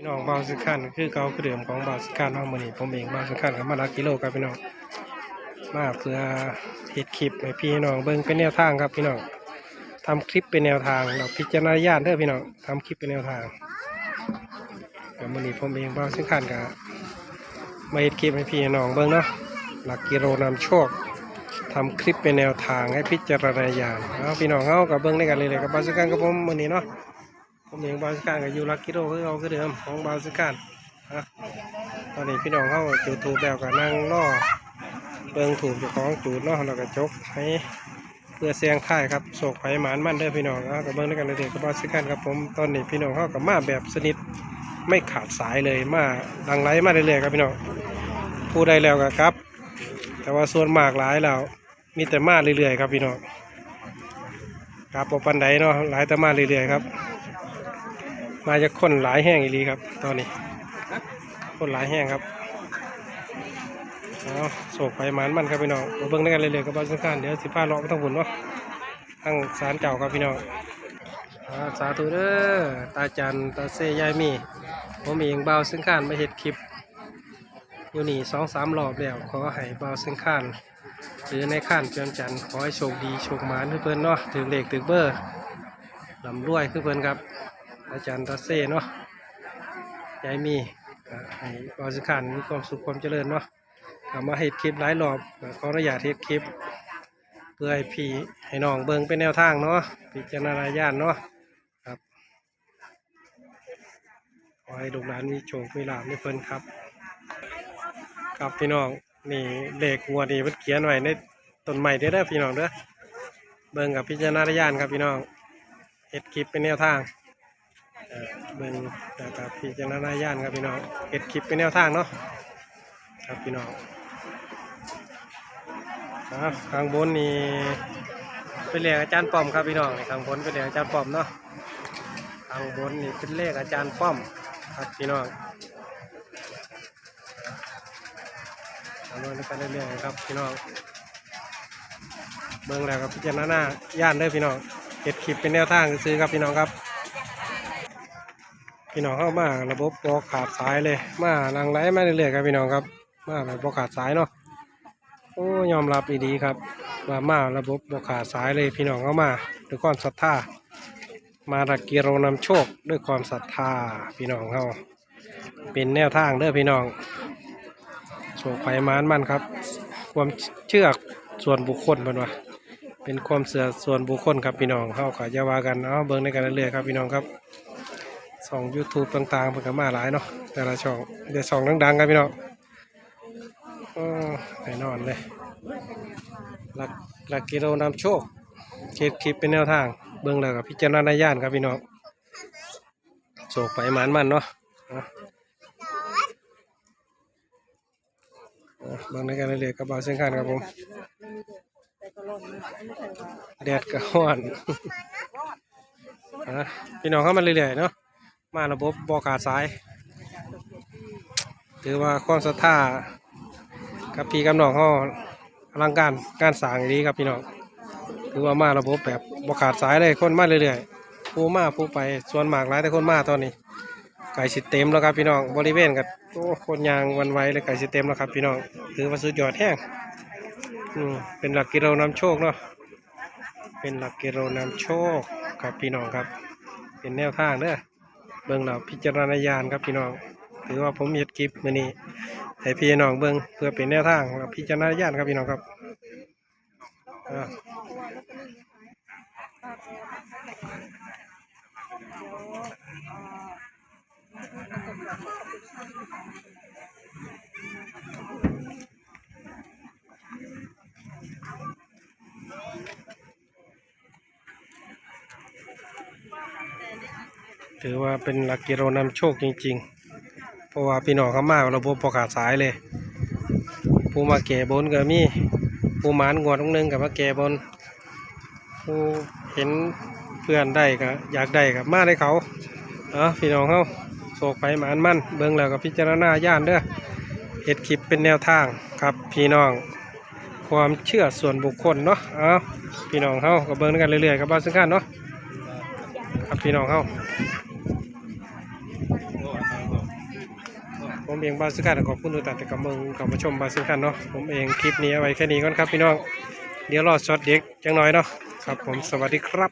พี่น้องบาวสิคันคือเก่าคือเดิมของบาวสิคันเนาะมื้อนี้ผมเองบาวสิคันกับมาลักกิโลครับพี่น้องมาเพื่อเฮ็ดคลิปให้พี่น้องเบิ่งเป็นแนวทางครับพี่น้องทำคลิปเป็นแนวทางเราพิจารณาญาณเด้อพี่น้องทำคลิปเป็นแนวทางแล้วมื้อนี้ผมเองบาวสิคันกับมาเฮ็ดคลิปให้พี่น้องเบิ่งเนาะหลักกิโลนำโชคทำคลิปเป็นแนวทางให้พิจารณาญาณเอาพี่น้องเฮากับเบิ่งด้กันเลยเลยกับบาวสิคันกับผมมือนี้เนาะ ผมเองบาวสการกับยูรักกิโลคือเราคือเดิมของบาวสการนะตอนนี้พี่น้องเขาจูดถูกแล้วก็นั่งล่อเบิงถูกเจ้าของจูดเนาะแล้วก็จกให้เพื่อเสียงค่ายครับโศกไผ่หมานมันเด้อพี่น้องกับเบิ้งด้วยกันเลยเด็กกับบาวสการครับผมตอนนี้พี่น้องเขากับมาแบบสนิทไม่ขาดสายเลยมาดังไลมาเรื่อยๆครับพี่น้องพูดได้แล้วก็ครับ แต่ว่าส่วนมากหลายแล้วมีแต่มาเรื่อยๆครับพี่น้องครับปปันไดเนาะหลายแต่มาเรื่อยๆครับ มาจะคนหลายแห้งอีลีครับ ตอนนี้คนหลายแห้งครับเอาโศกไปหมันมันครับพี่น้องมาเบิ่งด้วยกันเลยเลยๆกับบอลสังการเดี๋ยวสิพาเลาะไปทั้งบุญเนาะทั้งสารเจ้าครับพี่น้องสาธุเด้อตาจันตาเซยายมีผมเองเบาวซึ่งข้านมาเห็ดคลิป อยู่นี่สองสามรอบแล้วขอให้เบาวซึ่งข้านหรือในข้านเพียงจันขอให้โชคดีโชคหมานเพิ่นเนาะถึงเลขถึงเบอร์ลำรวยเพิ่นครับ อาจารย์ตาเซ่เนาะยายมีให้บริการมีความสุขความเจริญเนาะกลับมาเฮ็ดคลิปหลายรอบขออนุญาตเฮ็ดคลิป เพื่อให้พี่ให้น้องเบิงเป็นแนวทางเนาะพิจารณาญาณเนาะครับขอให้ลูกหลานมีโชคมีลาภในเพิ่นครับ ครับพี่น้องนี่เลขงวนี้มันเขียนไว้ในต้นไม้เด้อพี่น้องเด้อเบิ่งกับพิจารณาญาณครับพี่น้องเฮ็ดคลิปเป็นแนวทาง เอ่อเบิ่งนะครับพิจารณาญาณครับพี่น้องเก็ดคลิปเป็นแนวทางเนาะครับพี่น้องครับข้างบนนี่เป็นเลขอาจารย์ป้อมครับพี่น้องข้างบนเป็นเลขอาจารย์ป้อมเนาะข้างบนนี่เป็นเลขอาจารย์ป้อมครับพี่น้องเอาลงด้วยกันเรื่อยๆครับพี่น้องเบิ่งแล้วครับพิจารณาญาณเด้อพี่น้องเก็ดคลิปเป็นแนวทางซื้อครับพี่น้องครับ พี่น้องเข้ามาระบบบอขาดสายเลย มาลังไหลมาเรื่อยๆครับพี่น้องครับ มาระบบขาดสายเนาะโอ้ยอมรับดีๆครับว่ามาระบบบอขาดสายเลยพี่น้องเข้ามาด้วยความศรัทธามารักกิโรนำโชคด้วยความศรัทธาพี่น้องเขาเป็นแนวทางเด้อพี่น้องโชคไฟมานมันครับ ความเชื่อส่วนบุคคลเป็นว่าเป็นความเสื่อส่วนบุคคลครับพี่น้องเข้าขอยาว่ากันเอาเบิ้งในกันเรื่อยๆครับพี่น้องครับ ช่อง YouTube ต่างๆเพิ่นก็มาหลายเนาะแต่ละช่องเดี๋ยวช่องดังๆกันพี่น้องโอ้แน่นอนเลยหลักหลักกิโลนำโชคเก็บคลิปเป็นแนวทาง เบื้องแล้วกับพิจารณาญาณครับพี่น้องโศกไปหมานมันเนาะบางในการเรียกกระเป๋าเส้นขันครับผมแดดก็ร้อนพี่น้องเข้ามาเรื่อยๆเนาะ มาระบบบอขาดสาย ถือว่าความศรัทธากับพี่กับน้องเขาอลังการการสร้างดีครับพี่น้องถือว่ามาระบบแบบบอขาดสายเลยคนมาเรื่อยๆผู้มาผู้ไปส่วนมากหลายแต่คนมาตอนนี้ ไก่สิเต็มแล้วครับพี่น้องบริเวณกับโอ้คนยางวันไหวเลยไก่สิเต็มแล้วครับพี่น้องถือว่าสุดยอดแห้งอืมเป็นหลักกิโลนำโชคเนาะเป็นหลักกิโลนำโชคครับพี่น้องครับ เป็นแนวทางเด้อเบิ่งเราพิจารณาญาณครับพี่น้องถือว่าผมเห็ดคลิปมือนี้ให้พี่น้องเบิ่งเพื่อเป็นแนวทางเราพิจารณาญาณครับพี่น้องครับอ่า ถือว่าเป็นลักกิโลนำโชคจริงๆ เพราะว่าพี่น้องเขามาระบบประกาศสายเลยผู้มาแก่บนก็มีผู้หมานงวดตรงนึงกับมาแก่บนผู้เห็นเพื่อนได้ก็อยากได้กับมาได้เขาเนาะพี่น้องเขาโศกไปหมานมั่นเบิ่งแล้วก็พิจารณาญาณเด้อเฮ็ดคลิปเป็นแนวทางครับพี่น้องความเชื่อส่วนบุคคลเนาะเอาพี่น้องเขาก็เบิ่งกันเรื่อยๆกับบ้านซึ่งกันเนาะครับพี่น้องเขา ผมเองบาสุกันขอบคุณทุกท่านที่กำลังกลับมาชมบาสุกันเนาะผมเองคลิปนี้เอาไว้แค่นี้ก่อนครับพี่น้องเดี๋ยวรอช็อตเด็กจังน้อยเนาะครับผมสวัสดีครับ